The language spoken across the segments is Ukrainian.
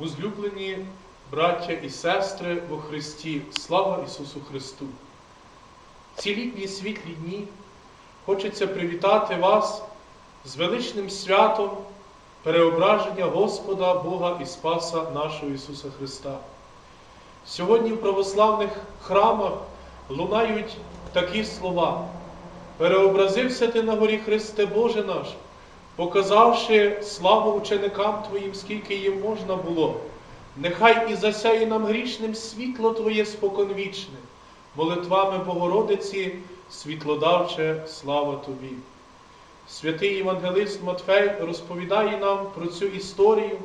Возлюблені браття і сестри во Христі, слава Ісусу Христу! Ці літні світлі дні хочеться привітати вас з величним святом переображення Господа Бога і Спаса нашого Ісуса Христа. Сьогодні в православних храмах лунають такі слова. Переобразився ти на горі Христе Боже наш, показавши славу ученикам Твоїм, скільки їм можна було. Нехай і засяє нам грішним світло Твоє споконвічне, молитвами Богородиці, світлодавче, слава Тобі. Святий Євангелист Матфей розповідає нам про цю історію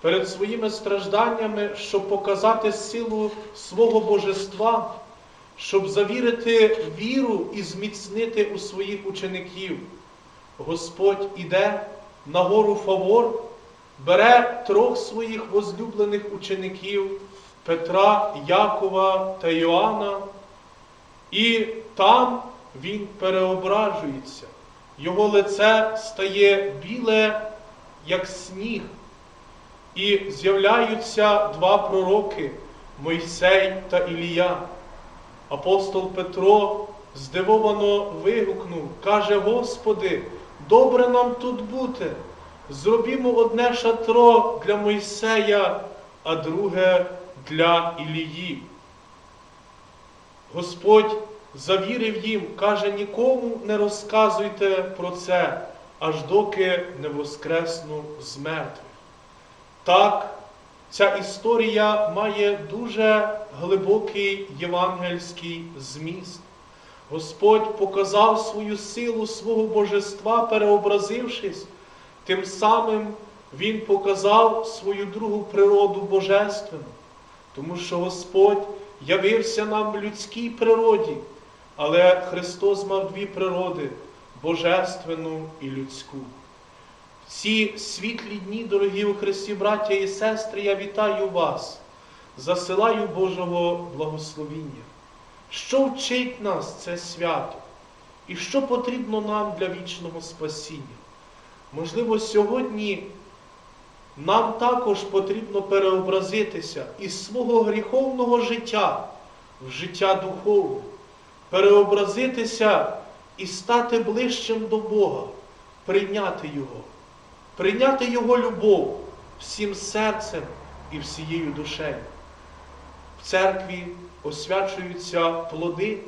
перед своїми стражданнями, щоб показати силу свого божества, щоб завірити віру і зміцнити у своїх учеників. Господь іде на гору Фавор, бере трьох своїх возлюблених учеників Петра, Якова та Йоанна, і там він переображується. Його лице стає біле, як сніг, і з'являються два пророки Мойсей та Ілія. Апостол Петро здивовано вигукнув, каже: Господи, добре нам тут бути. Зробімо одне шатро для Мойсея, а друге для Ілії. Господь завірив їм, каже, нікому не розказуйте про це, аж доки не воскресну з мертвих. Так, ця історія має дуже глибокий євангельський зміст. Господь показав свою силу свого божества, переобразившись, тим самим Він показав свою другу природу божественну, тому що Господь явився нам в людській природі, але Христос мав дві природи божественну і людську. В ці світлі дні, дорогі у Христі, браття і сестри, я вітаю вас, засилаю Божого благословіння. Що вчить нас це свято? І що потрібно нам для вічного спасіння? Можливо, сьогодні нам також потрібно переобразитися із свого гріховного життя в життя духовне, переобразитися і стати ближчим до Бога, прийняти Його, прийняти Його любов всім серцем і всією душею. Церкві освячуються плоди,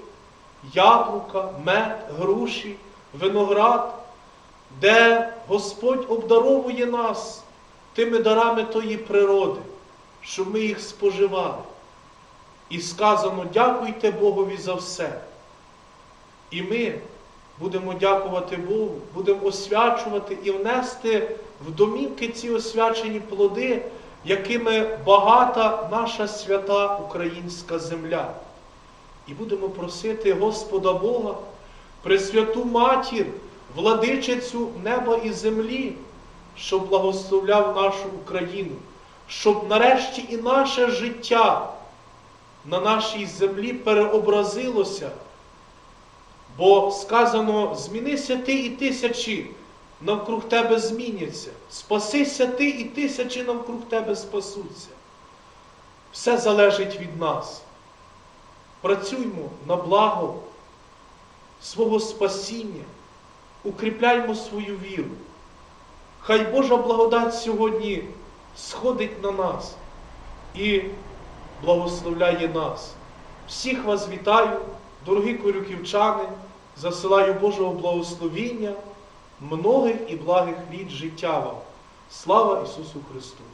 яблука, мед, груші, виноград, де Господь обдаровує нас тими дарами тої природи, щоб ми їх споживали. І сказано, дякуйте Богові за все. І ми будемо дякувати Богу, будемо освячувати і внести в домівки ці освячені плоди, якими багата наша свята українська земля. І будемо просити Господа Бога, Пресвяту Матір, владичицю неба і землі, щоб благословляв нашу Україну, щоб нарешті і наше життя на нашій землі переобразилося. Бо сказано, змінися ти і тисячі навкруг тебе зміняться. Спасися ти і тисячі навкруг тебе спасуться. Все залежить від нас. Працюймо на благо свого спасіння, укріпляймо свою віру. Хай Божа благодать сьогодні сходить на нас і благословляє нас. Всіх вас вітаю, дорогі корюківчани, засилаю Божого благословіння, многих і благих літ життя вам. Слава Ісусу Христу!